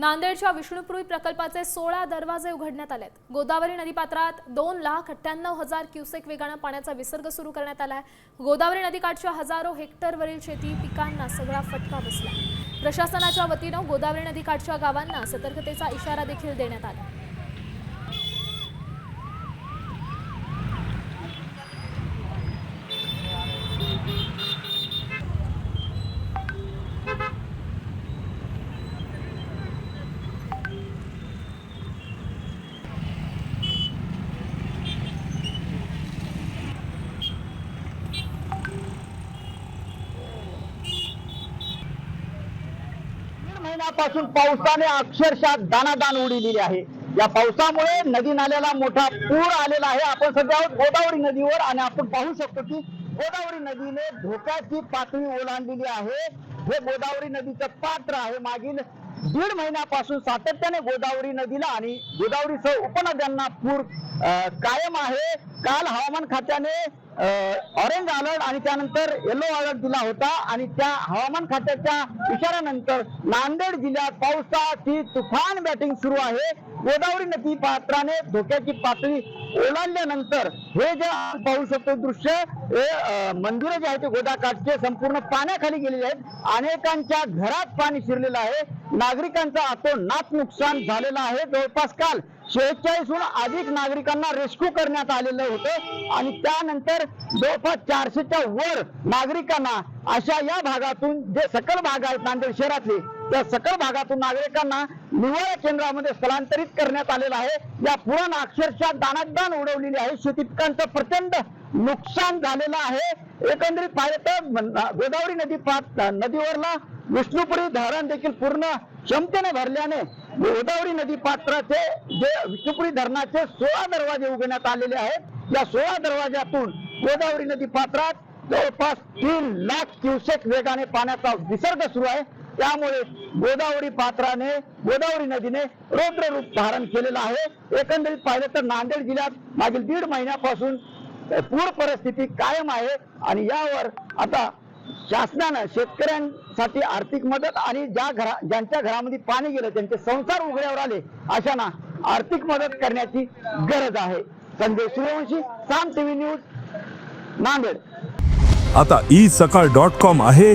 नांदेडच्या विष्णुपुरी प्रकल्पाचे सोळा दरवाजे उघडण्यात आलेत. गोदावरी नदीपात्रात दोन लाख अठ्ठ्याण्णव हजार क्युसेक वेगानं पाण्याचा विसर्ग सुरू करण्यात आला आहे गोदावरी नदीकाठच्या हजारो हेक्टरवरील शेती पिकांना सगळा फटका बसला. प्रशासनाच्या वतीनं गोदावरी नदीकाठच्या गावांना सतर्कतेचा इशारा देखील देण्यात आला. महिन्यापासून पावसाने अक्षरशः दानादान उडविलेली आहे. या पावसामुळे नदी नाल्याला मोठा पूर आलेला आहे. आपण सध्या गोदावरी नदीवर आणि आपण पाहू शकतो की गोदावरी नदीने धोक्याची पातळी ओलांडलेली आहे. हे गोदावरी नदीचं पात्र आहे. मागील दीड महिन्यापासून सातत्याने गोदावरी नदीला आणि गोदावरीसह उपनद्यांना पूर कायम आहे. काल हवामान खात्याने ऑरेंज अलर्ट आणि त्यानंतर येलो अलर्ट दिला होता आणि त्या हवामान खात्याच्या इशाऱ्यानंतर नांदेड जिल्ह्यात पावसाची तुफान बॅटिंग सुरू आहे. गोदावरी नदी पात्राने धोक्याची पातळी ओलांडल्यानंतर हे जे पाहू शकतो दृश्य हे मंदिरं जे आहेत ते गोदाकाठचे संपूर्ण पाण्याखाली गेलेले आहेत. अनेकांच्या घरात पाणी शिरलेलं आहे. नागरिकांचं नात नुकसान झालेलं आहे. जवळपास काल शेहेचाळीसहून अधिक नागरिकांना रेस्क्यू करण्यात आलेलं होतं. आणि त्यानंतर जवळपास चारशेच्या वर नागरिकांना अशा या भागातून जे सकल भाग आहेत नांदेड शहरातले त्या सकल भागातून नागरिकांना निवारा केंद्रामध्ये स्थलांतरित करण्यात आलेलं आहे. या पुराण अक्षरशः दाणादान उडवलेली आहे. शेतीपिकांचं प्रचंड नुकसान झालेलं आहे. एकंदरीत पाहिलं तर गोदावरी नदी पात नदीवरला विष्णुपुरी धरण देखील पूर्ण क्षमतेने भरल्याने गोदावरी नदी पात्राचे जे विष्णुपुरी धरणाचे सोळा दरवाजे उघडण्यात आलेले आहेत. या सोळा दरवाजातून गोदावरी नदी पात्रात जवळपास तीन लाख क्युसेक वेगाने पाण्याचा विसर्ग सुरू आहे. त्यामुळे गोदावरी पात्राने गोदावरी नदीने रौद्र रूप धारण केलेलं आहे. एकंदरीत पाहिलं तर नांदेड जिल्ह्यात मागील दीड महिन्यापासून पूर परिस्थिती कायम आहे आणि यावर आता शासनानं शेतकऱ्यांसाठी आर्थिक मदत आणि ज्या घरा ज्यांच्या घरामध्ये पाणी गेलं त्यांचे संसार उघड्यावर आले अशांना आर्थिक मदत करण्याची गरज आहे. Sanjay Suryavanshi Saam TV news Nanded. आता ई सकाळ डॉट कॉम आहे.